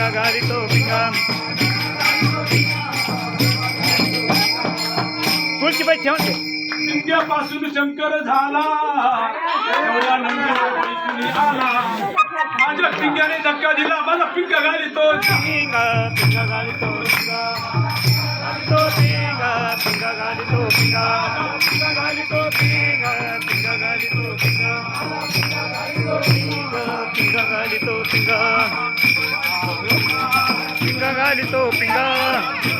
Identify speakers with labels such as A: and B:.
A: pinga, pinga galito, pinga. तुळशी बाई ठेवून दे
B: पिंग्यापासून शंकर झाला आला माझ्या पिंग्याने धक्का दिला माझा पिंगा घालितो
A: पिंगा पिंगा गाली तो पिंगा तो पिंगा पिंगा गाली तो पिंगा पिंगा गाली तो पिंगा पिंगा गाली तो पिंगा पिंगा गाली तो पिंगा पिंगा गाली तो पिंगा galito pingga